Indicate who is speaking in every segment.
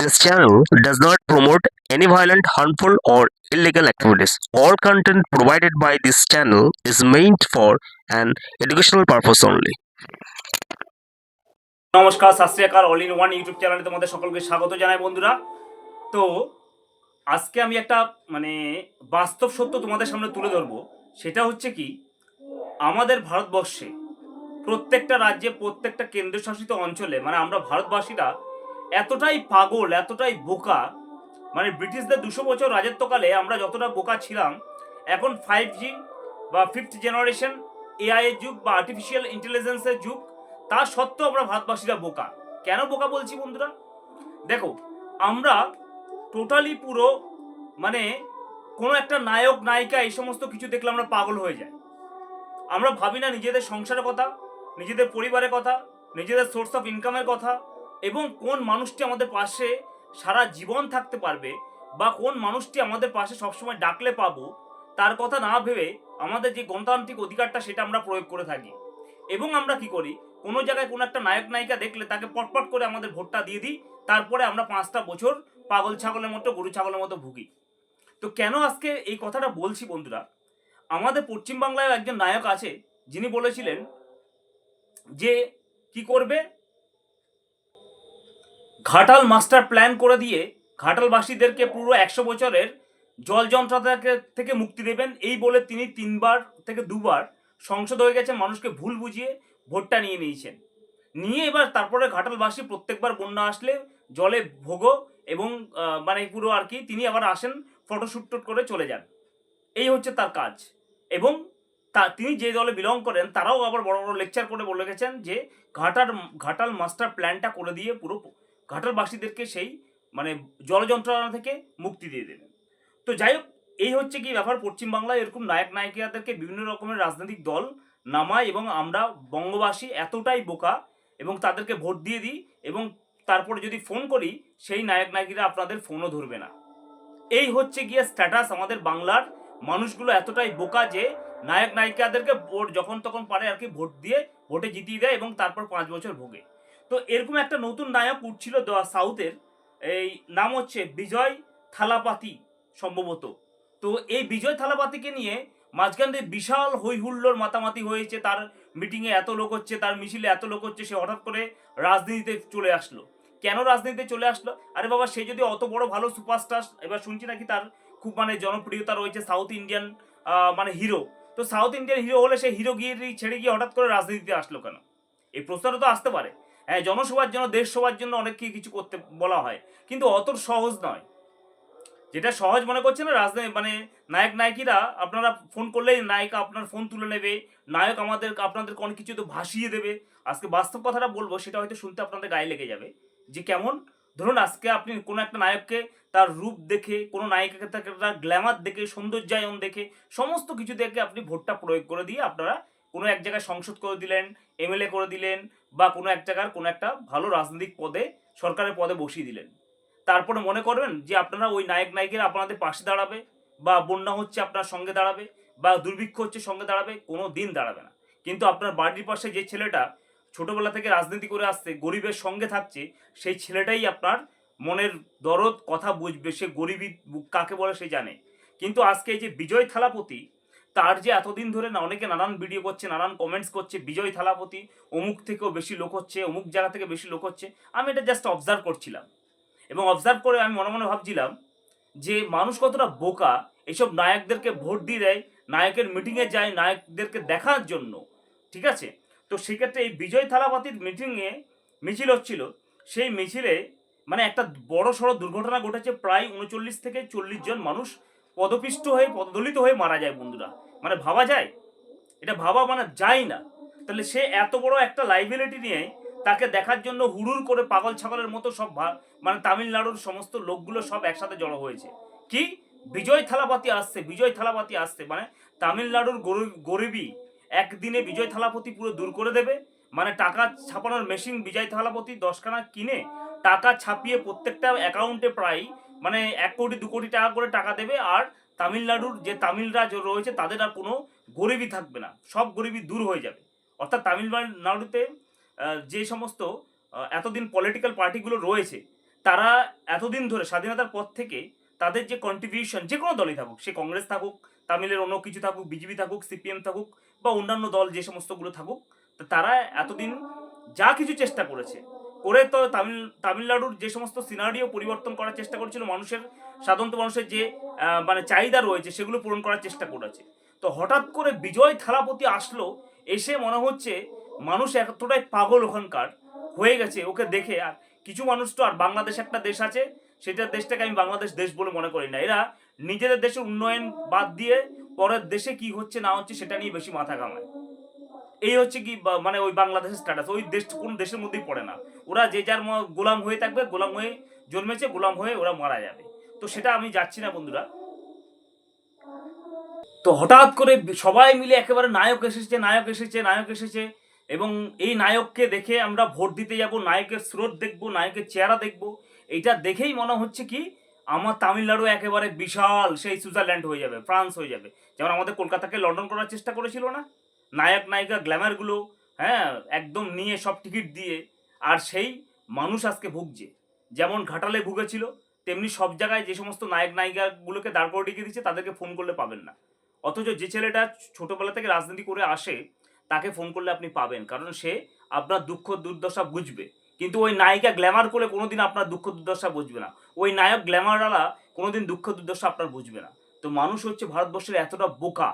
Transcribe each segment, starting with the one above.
Speaker 1: This channel does not promote any violent, harmful, or illegal activities. All content provided by this channel is meant for an educational purpose only.
Speaker 2: নমস্কার আকাল all in one YouTube চ্যানেলে তোমাদের সকলকে স্বাগত জানাই বন্ধুরা তো আজকে আমি একটা মানে বাস্তব সত্য তোমাদের সামনে তুলে ধরবো সেটা হচ্ছে কি আমাদের ভারতবর্ষে প্রত্যেকটা রাজ্যে প্রত্যেকটা কেন্দ্রশাসিত অঞ্চলে মানে আমরা ভারতবাসীরা এতটাই পাগল, এতটাই বোকা। মানে ব্রিটিশদের দুশো বছর রাজত্বকালে আমরা যতটা বোকা ছিলাম, এখন ফাইভ জি বা ফিফথ জেনারেশন এআই এর যুগ বা আর্টিফিশিয়াল ইন্টেলিজেন্সের যুগ, তা সত্ত্বেও আমরা ভারতবাসীরা বোকা। কেন বোকা বলছি বন্ধুরা? দেখো, আমরা টোটালি পুরো মানে কোনো একটা নায়ক, নায়িকা এই সমস্ত কিছু দেখলে আমরা পাগল হয়ে যাই। আমরা ভাবি না নিজেদের সংসারের কথা, নিজেদের পরিবারের কথা, নিজেদের সোর্স অফ ইনকামের কথা এবং কোন মানুষটি আমাদের পাশে সারা জীবন থাকতে পারবে বা কোন মানুষটি আমাদের পাশে সবসময় ডাকলে পাবো, তার কথা না ভেবে আমাদের যে গণতান্ত্রিক অধিকারটা সেটা আমরা প্রয়োগ করে থাকি। এবং আমরা কি করি? কোনো জায়গায় কোনো একটা নায়ক, নায়িকা দেখলে তাকে পটপট করে আমাদের ভোটটা দিয়ে দিই, তারপরে আমরা পাঁচটা বছর পাগল ছাগলের মতো, গরু ছাগলের মতো ভুগি। তো কেন আজকে এই কথাটা বলছি বন্ধুরা? আমাদের পশ্চিমবাংলায় একজন নায়ক আছে, যিনি বলেছিলেন যে কি করবে? ঘাটাল মাস্টার প্ল্যান করে দিয়ে ঘাটালবাসীদেরকে পুরো একশো বছরের জল যন্ত্রণা থেকে- মুক্তি দেবেন। এই বলে তিনি তিনবার থেকে দুবার সংসদ হয়ে গেছে মানুষকে ভুল বুঝিয়ে ভোটটা নিয়ে নিয়েছেন। নিয়ে এবার তারপরে ঘাটালবাসী প্রত্যেকবার বন্যা আসলে জলে ভোগো এবং মানে পুরো আর কি, তিনি আবার আসেন ফটোশ্যুট টুট করে চলে যান। এই হচ্ছে তার কাজ। এবং তা, তিনি যে দলে বিলং করেন, তারাও আবার বড় বড় লেকচার করে বলে গেছেন যে, ঘাটার, ঘাটাল মাস্টার প্ল্যানটা করে দিয়ে পুরো ঘাটালবাসীদেরকে সেই মানে জল যন্ত্রণা থেকে মুক্তি দিয়ে দেবেন তো যাই হোক, এই হচ্ছে কি ব্যাপার, পশ্চিমবাংলায় এরকম নায়ক নায়িকাদেরকে বিভিন্ন রকমের রাজনৈতিক দল নামায় এবং আমরা বঙ্গবাসী এতটাই বোকা এবং তাদেরকে ভোট দিয়ে দিই এবং তারপরে যদি ফোন করি, সেই নায়ক নায়িকারা আপনাদের ফোনও ধরবে না। এই হচ্ছে গিয়ে স্ট্যাটাস আমাদের বাংলার মানুষগুলো এতটাই বোকা যে নায়ক নায়িকাদেরকে ভোট যখন তখন পারে আর কি ভোট দিয়ে, ভোটে জিতিয়ে দেয় এবং তারপর পাঁচ বছর ভোগে। তো এরকম একটা নতুন নায়ক উঠছিল সাউথের। এই নাম হচ্ছে বিজয় থালাপাতি সম্ভবত। তো এই বিজয় থালাপাতিকে নিয়ে মাঝখান দিয়ে বিশাল হই হুল্লোড় মাতামাতি হয়েছে। তার মিটিংয়ে এত লোক হচ্ছে, তার মিছিলে এত লোক হচ্ছে, সে হঠাৎ করে রাজনীতিতে চলে আসলো। কেন রাজনীতিতে চলে আসলো? আরে বাবা, সে যদি অত বড় ভালো সুপারস্টার এবার শুনছি নাকি তার খুব মানে জনপ্রিয়তা রয়েছে সাউথ ইন্ডিয়ান মানে হিরো তো সাউথ ইন্ডিয়ান হিরো হলে সে হিরো গিয়ে ছেড়ে গিয়ে হঠাৎ করে রাজনীতিতে আসলো কেন? এই প্রশ্নটা তো আসতে পারে। হ্যাঁ জনসভার জন্য দেশ সভার জন্য অনেক কি- কিছু করতে বলা হয়। কিন্তু অত সহজ নয়। যেটা সহজ মনে করছে না রাজনীতি মানে নায়ক, নায়িকীরা, আপনারা ফোন করলেই নায়িকা আপনার ফোন তুলে নেবে, নায়ক আমাদের, আপনাদের অনেক কিছু তো ভাসিয়ে দেবে। আজকে বাস্তব কথাটা বলব, সেটা হয়তো শুনতে আপনাদের গায়ে লেগে যাবে। যে কেমন? ধরুন আজকে আপনি কোনো একটা নায়ককে, তার রূপ দেখে, কোনো নায়িকাকে তার গ্ল্যামার দেখে, সৌন্দর্যায়ন দেখে, সমস্ত কিছু দেখে আপনি ভোটটা প্রয়োগ করে দিয়ে আপনারা কোনো এক জায়গায় সংসদ করে দিলেন এমএলএ করে দিলেন বা কোনো এক জায়গার কোনো একটা ভালো রাজনৈতিক পদে, সরকারের পদে বসিয়ে দিলেন। তারপরে মনে করবেন যে আপনারা ওই নায়ক নায়িকেরা আপনাদের পাশে দাঁড়াবে বা বন্যা হচ্ছে আপনার সঙ্গে দাঁড়াবে বা দুর্ভিক্ষ হচ্ছে সঙ্গে দাঁড়াবে, কোনো দিন দাঁড়াবে না। কিন্তু আপনার বাড়ির পাশে যে ছেলেটা ছোটোবেলা থেকে রাজনীতি করে আসছে, গরিবের সঙ্গে থাকছে, সেই ছেলেটাই আপনার মনের দরদ, কথা বুঝবে, সে গরিবই কাকে বলে সে জানে। কিন্তু আজকে এই যে বিজয় থালাপতি তার যে এতদিন ধরে না, অনেকে নানান ভিডিও করছে, নানান কমেন্টস করছে, বিজয় থালাপতি, অমুক থেকেও বেশি লোক হচ্ছে, অমুক জায়গা থেকে বেশি লোক হচ্ছে। আমি এটা জাস্ট অবজার্ভ করছিলাম। এবং অবজার্ভ করে আমি মনে মনে ভাবছিলাম যে মানুষ কতটা বোকা এইসব নায়কদেরকে ভোট দিয়ে দেয়, নায়কের মিটিংয়ে যায়, নায়কদেরকে দেখার জন্য। ঠিক আছে? তো সেক্ষেত্রে এই বিজয় থালাপাতির মিটিংয়ে মিছিল হচ্ছিল। সেই মিছিলে মানে একটা বড় সড়ো দুর্ঘটনা ঘটেছে, প্রায় উনচল্লিশ থেকে চল্লিশ জন মানুষ পদপিষ্ট হয়ে, পদদলিত হয়ে মারা যায় বন্ধুরা। মানে ভাবা যায়? এটা ভাবা মানে যায় না। তাহলে সে এত বড় একটা লাইবিলিটি নিয়ে তাকে দেখার জন্য হুড়ুর করে পাগল ছাগলের মতো সব মানে তামিলনাড়ুর সমস্ত লোকগুলো সব একসাথে জড়ো হয়েছে। কি? বিজয় থালাপাতি আসছে, বিজয় থালাপাতি আসছে। মানে তামিলনাড়ুর গরি- গরিবী একদিনে বিজয় থালাপতি পুরো দূর করে দেবে। মানে টাকা ছাপানোর মেশিন বিজয় থালাপতি দশখানা কিনে টাকা ছাপিয়ে প্রত্যেকটা অ্যাকাউন্টে প্রায় মানে এক কোটি, দু কোটি টাকা করে টাকা দেবে আর তামিলনাড়ুর যে তামিলরা রয়েছে তাদের আর কোনো গরিবই থাকবে না। সব গরিবই দূর হয়ে যাবে। অর্থাৎ তামিলনাড়ুতে যে সমস্ত এতদিন পলিটিক্যাল পার্টিগুলো রয়েছে, তারা এতদিন ধরে, স্বাধীনতার পর থেকে তাদের যে কন্ট্রিবিউশন যে কোনো দলই থাকুক, সে কংগ্রেস থাকুক, তামিলের অন্য কিছু থাকুক, বিজেপি থাকুক, সিপিএম থাকুক বা অন্যান্য দল যে সমস্তগুলো থাকুক তারা এতদিন যা কিছু চেষ্টা করেছে করে তো তামিল, তামিলনাড়ুর যে সমস্ত সিনারিও পরিবর্তন করার চেষ্টা করেছিল, মানুষের, সাধারণত মানুষের যে মানে চাহিদা রয়েছে, সেগুলো পূরণ করার চেষ্টা করেছে। তো হঠাৎ করে বিজয় থালাপতি আসলো, এসে মনে হচ্ছে মানুষ এতটাই পাগল ওখানকার, হয়ে গেছে, ওকে দেখে। আর কিছু মানুষ তো, আর বাংলাদেশ একটা দেশ আছে, সেটা দেশটাকে আমি বাংলাদেশ দেশ বলে মনে করি না। এরা নিজেদের দেশের উন্নয়ন বাদ দিয়ে পরের দেশে কি হচ্ছে, না হচ্ছে, সেটা নিয়ে বেশি মাথা ঘামায়। এই হচ্ছে কি মানে ওই বাংলাদেশের স্ট্যাটাস ওই দেশ, কোন দেশের মধ্যেই পড়ে না। ওরা যে যার গোলাম হয়ে থাকবে, গোলাম হয়ে জন্মেছে, গোলাম হয়ে ওরা মারা যাবে। তো সেটা আমি যাচ্ছি না, বন্ধুরা। তো হঠাৎ করে সবাই মিলে একেবারে নায়ক এসেছে নায়ক এসেছে নায়ক এসেছে এবং এই নায়ককে দেখে আমরা ভোট দিতে যাব, নায়কের স্রোত দেখব, নায়কের চেহারা দেখব। এইটা দেখেই মনে হচ্ছে কি, আমার তামিলনাড়ু একেবারে বিশাল, সেই সুইজারল্যান্ড হয়ে যাবে, ফ্রান্স হয়ে যাবে। যেমন আমাদের কলকাতাকে লন্ডন করার চেষ্টা করেছিল না? নায়ক, নায়িকা, গ্ল্যামারগুলো হ্যাঁ একদম নিয়ে সব টিকিট দিয়ে আর সেই মানুষ আজকে ভুগছে। যেমন ঘাটালে ভুগেছিল, তেমনি সব জায়গায় যে সমস্ত নায়ক নায়িকাগুলোকে দাঁড় করে রেখে দিচ্ছে তাদেরকে ফোন করলে পাবেন না। অথচ যে ছেলেটা ছোটবেলা থেকে রাজনীতি করে আসে, তাকে ফোন করলে আপনি পাবেন। কারণ সে আপনার দুঃখ দুর্দশা বুঝবে। কিন্তু ওই নায়িকা গ্ল্যামার করে কোনোদিন আপনার দুঃখ দুর্দশা বুঝবে না। ওই নায়ক গ্ল্যামারওয়ালা কোনোদিন দুঃখ দুর্দশা আপনার বুঝবে না। তো মানুষ হচ্ছে ভারতবর্ষের এতটা বোকা,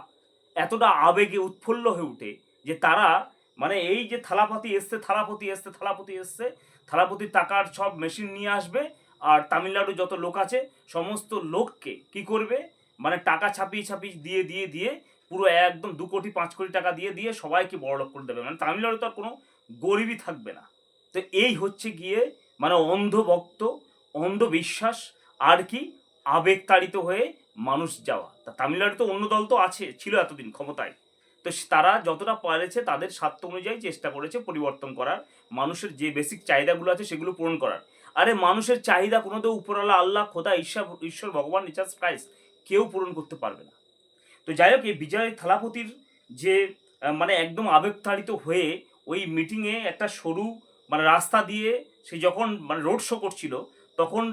Speaker 2: এতটা আবেগে উৎফুল্ল হয়ে উঠে যে তারা মানে এই যে থালাপতি এসছে থালাপতি এসছে থালাপতি এসছে, থালাপতির টাকার সব মেশিন নিয়ে আসবে আর তামিলনাড়ু যত লোক আছে, সমস্ত লোককে কি করবে? মানে টাকা ছাপিয়ে ছাপিয়ে দিয়ে দিয়ে দিয়ে পুরো একদম দু কোটি, পাঁচ কোটি টাকা দিয়ে দিয়ে সবাইকে বড়লোক করে দেবে। মানে তামিলনাড়ু তো আর কোনো গরিবই থাকবে না। তো এই হচ্ছে গিয়ে মানে অন্ধভক্ত, অন্ধবিশ্বাস আর কি আবেগতাড়িত হয়ে মানুষ যাওয়া। তা তামিলনাড়ু তো অন্য দল তো আছে, ছিল এতদিন ক্ষমতায়। তো তারা যতটা পারেছে তাদের স্বার্থ অনুযায়ী চেষ্টা করেছে পরিবর্তন করার, মানুষের যে বেসিক চাহিদাগুলো আছে সেগুলো পূরণ করার। আরে মানুষের চাহিদা কোনো তো উপরওয়ালা আল্লাহ, খোদা, ঈশ্বর ঈশ্বর, ভগবান রিচার্জ ক্রাইস্ট কেউ পূরণ করতে পারবে না। তো যাই হোক, এই বিজয় থালাপতির যে মানে একদম আবেগতাড়িত হয়ে ওই মিটিংয়ে একটা সরু মানে রাস্তা দিয়ে সে যখন মানে রোড শো করছিল, তখন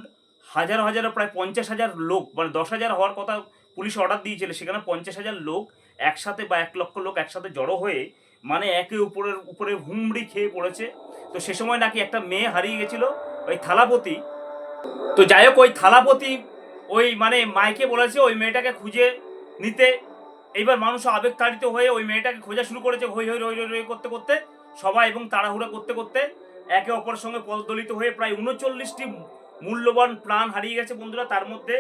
Speaker 2: হাজার হাজার, প্রায় পঞ্চাশ হাজার লোক মানে দশ হাজার হওয়ার কথা পুলিশ অর্ডার দিয়েছিল, সেখানে পঞ্চাশ হাজার লোক একসাথে বা এক লক্ষ লোক একসাথে জড়ো হয়ে মানে একে উপরের, উপরে হুমড়ি খেয়ে পড়েছে। তো সে সময় নাকি একটা মেয়ে হারিয়ে গেছিল, ওই থালাপতি। তো যাই হোক, ওই থালাপতি ওই মানে মাইকে বলেছে ওই মেয়েটাকে খুঁজে নিতে। এইবার মানুষ আবেগ তাড়িত হয়ে ওই মেয়েটাকে খোঁজা শুরু করেছে, হই হই, রই রই করতে করতে। সবাই এবং তাড়াহুড়া করতে করতে একে অপরের সঙ্গে পদদলিত হয়ে প্রায় উনচল্লিশটি মূল্যবান প্রাণ হারিয়ে গেছে বন্ধুরা তার মধ্যে।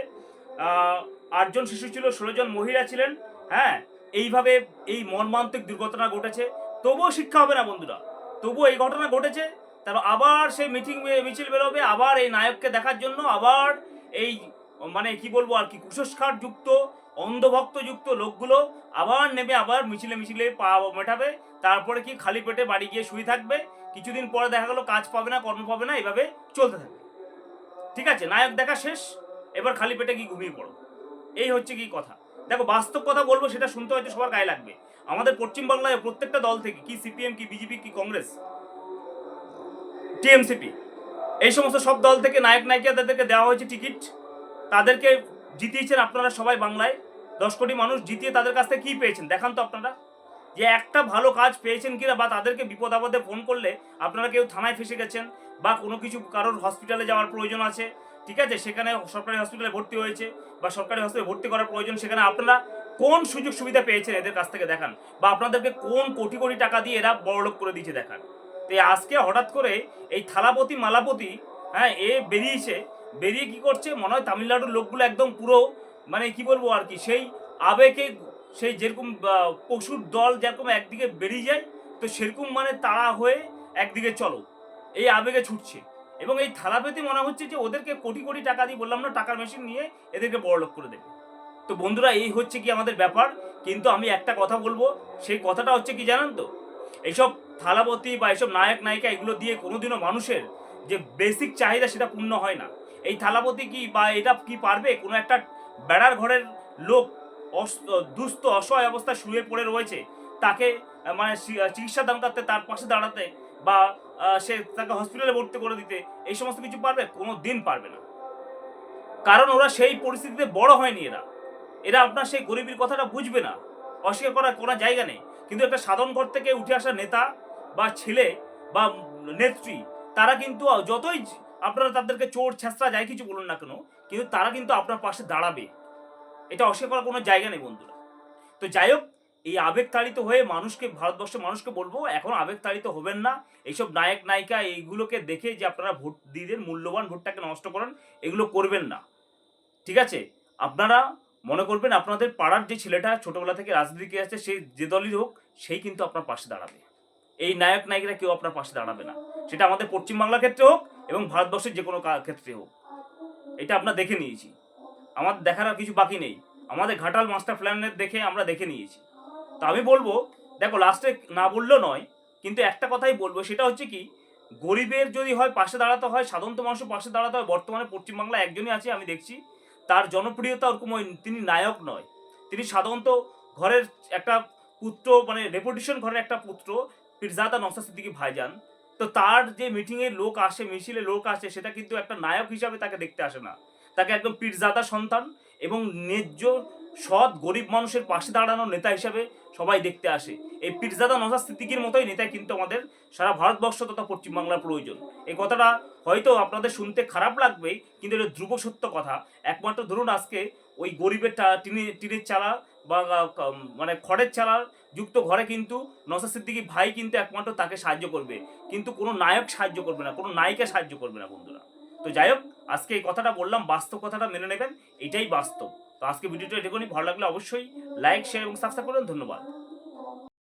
Speaker 2: আটজন শিশু ছিল, ষোলো জন মহিলা ছিলেন হ্যাঁ? এইভাবে এই মর্মান্তিক দুর্ঘটনা ঘটেছে। তবুও শিক্ষা হবে না, বন্ধুরা। তবুও এই ঘটনা ঘটেছে। তারপর আবার সেই মিটিং মিছিল বেরোবে, আবার এই নায়ককে দেখার জন্য, আবার এই মানে কি বলব আর কি কুসংস্কার যুক্ত অন্ধভক্ত যুক্ত লোকগুলো আবার নেবে আবার মিছিলে মিছিলে পা মেটাবে। তারপরে কি খালি পেটে বাড়ি গিয়ে শুয়ে থাকবে। কিছুদিন পরে দেখা গেলো কাজ পাবে না, কর্ম পাবে না, এইভাবে চলতে থাকবে। ঠিক আছে? নায়ক দেখা শেষ, এবার খালি পেটে কি ঘুমিয়ে পড়ো। এই হচ্ছে কি কথা। দেখো, বাস্তব কথা বলব, সেটা শুনতে হয়তো সবার গায়ে লাগবে। আমাদের পশ্চিমবাংলায় প্রত্যেকটা দল থেকে কি সিপিএম, কি বিজেপি, কি কংগ্রেস, টিএমসিপি, এই সমস্ত সব দল থেকে নায়ক, নায়িকাদেরকে দেওয়া হয়েছে টিকিট। তাদেরকে জিতিয়েছেন আপনারা সবাই বাংলায়। দশ কোটি মানুষ জিতিয়ে তাদের কাছ থেকে কী পেয়েছেন? দেখান তো আপনারা। যে একটা ভালো কাজ পেয়েছেন কিনা বা তাদেরকে বিপদ আপদে ফোন করলে আপনারা কেউ থানায় ফেসে গেছেন বা কোনো কিছু কারোর হসপিটালে যাওয়ার প্রয়োজন আছে ঠিক আছে? সেখানে সরকারি হসপিটালে ভর্তি হয়েছে বা সরকারি হসপিটালে ভর্তি করার প্রয়োজন, সেখানে আপনারা কোন সুযোগ সুবিধা পেয়েছেন এদের কাছ থেকে দেখান? বা আপনাদেরকে কোন কোটি কোটি টাকা দিয়ে এরা বড়লোক করে দিয়েছে দেখান। তো আজকে হঠাৎ করে এই থালাপতি মালাপতি হ্যাঁ এ বেরিয়েছে, বেরিয়ে কি করছে? মনে হয় তামিলনাড়ুর লোকগুলো একদম পুরো মানে কি বলব আর কি, সেই আবেগে সেই যেরকম পশুর দল যেরকম একদিকে বেরিয়ে যায়, তো সেরকম মানে তাড়া হয়ে একদিকে চলো। এই আবেগে ছুটছে। এবং এই থালাপতি মনে হচ্ছে যে ওদেরকে কোটি কোটি টাকা দিয়ে বললাম না, টাকার মেশিন নিয়ে এদেরকে বড়লোক করে দেবে। তো বন্ধুরা, এই হচ্ছে কি আমাদের ব্যাপার। কিন্তু আমি একটা কথা বলব, সেই কথাটা হচ্ছে কি জানেন তো? এইসব থালাপতি বা এইসব নায়ক, নায়িকা এগুলো দিয়ে কোনোদিনও মানুষের যে বেসিক চাহিদা সেটা পূর্ণ হয় না। এই থালাপতি কি বা এটা কি পারবে? কোনো একটা বেড়ার ঘরের লোক দুস্থ, অসহায় অবস্থায় শুয়ে পড়ে রয়েছে, তাকে মানে চিকিৎসা দান করতে তার পাশে দাঁড়াতে বা সে তাকে হসপিটালে ভর্তি করে দিতে, এই সমস্ত কিছু পারবে? কোনো দিন পারবে না। কারণ ওরা সেই পরিস্থিতিতে বড় হয়নি এরা। এরা আপনার সেই গরিবের কথাটা বুঝবে না। অস্বীকার করার কোনো জায়গা নেই। কিন্তু একটা সাধারণ ঘর থেকে উঠে আসা নেতা বা ছেলে বা নেত্রী, তারা কিন্তু, যতই আপনারা তাদেরকে চোর ছেঁচড়া যাই কিছু বলুন না কেন, কিন্তু তারা কিন্তু আপনার পাশে দাঁড়াবে। এটা অস্বীকার করার কোনো জায়গা নেই বন্ধুরা। তো যাই হোক এই আবেগতাড়িত হয়ে মানুষকে, ভারতবর্ষের মানুষকে বলব, এখন আবেগতাড়িত হবেন না। এইসব নায়ক, নায়িকা, এইগুলোকে দেখে যে আপনারা ভোট দিয়ে দেন মূল্যবান ভোটটাকে নষ্ট করেন, এগুলো করবেন না। ঠিক আছে? আপনারা মনে করবেন আপনাদের পাড়ার যে ছেলেটা ছোটবেলা থেকে রাজনীতিকে আছে সে যে দলই হোক, সেই কিন্তু আপনার পাশে দাঁড়াবে। এই নায়ক, নায়িকরা কেউ আপনার পাশে দাঁড়াবে না। সেটা আমাদের পশ্চিমবাংলার ক্ষেত্রে হোক এবং ভারতবর্ষের যে কোনো ক্ষেত্রে হোক। এটা আমরা দেখে নিয়েছি। আমাদের দেখার কিছু বাকি নেই। আমাদের ঘাটাল মাস্টার প্ল্যানের দেখে আমরা দেখে নিয়েছি। তো আমি বলব, দেখো লাস্টে না বললেও নয়, কিন্তু একটা কথাই বলব, সেটা হচ্ছে কি, গরিবের যদি হয় পাশে দাঁড়াতে হয়, সাধারণত মানুষের পাশে দাঁড়াতে হয়, বর্তমানে পশ্চিমবাংলায় একজনই আছে, আমি দেখছি, তার জনপ্রিয়তা ওরকম তিনি নায়ক নয়। তিনি সাধারণত ঘরের একটা পুত্র মানে রেপুটেশন ঘরের একটা পুত্র, পিরজাদা নসা সিদ্দিকি ভাইজান। তো তার যে মিটিংয়ে লোক আসে, মিছিলে লোক আসে, সেটা কিন্তু একটা নায়ক হিসাবে তাকে দেখতে আসে না। তাকে একদম পীরজাদা সন্তান এবং ন্যায্য সৎ, গরিব মানুষের পাশে দাঁড়ানো নেতা হিসাবে সবাই দেখতে আসে। এই পীরজাদা নজা সিদ্দিকির মতোই নেতা কিন্তু আমাদের সারা ভারতবর্ষ তথা পশ্চিমবাংলার প্রয়োজন। এই কথাটা হয়তো আপনাদের শুনতে খারাপ লাগবে, কিন্তু এটা ধ্রুব সত্য কথা। একমাত্র ধরুন আজকে ওই গরিবের টা- টিনে, টিনের চালা বা মানে খড়ের চালা যুক্ত ঘরে কিন্তু নজা সিদ্দিকি ভাই কিন্তু একমাত্র তাকে সাহায্য করবে। কিন্তু কোনো নায়ক সাহায্য করবে না, কোনো নায়িকা সাহায্য করবে না বন্ধুরা। তো যাই হোক, আজকে এই কথাটা বললাম, বাস্তব কথাটা মেনে নেবেন, এটাই বাস্তব। আজকে ভিডিওটা এটুকুনি। ভালো লাগলে অবশ্যই লাইক শেয়ার এবং সাবস্ক্রাইব করুন। ধন্যবাদ।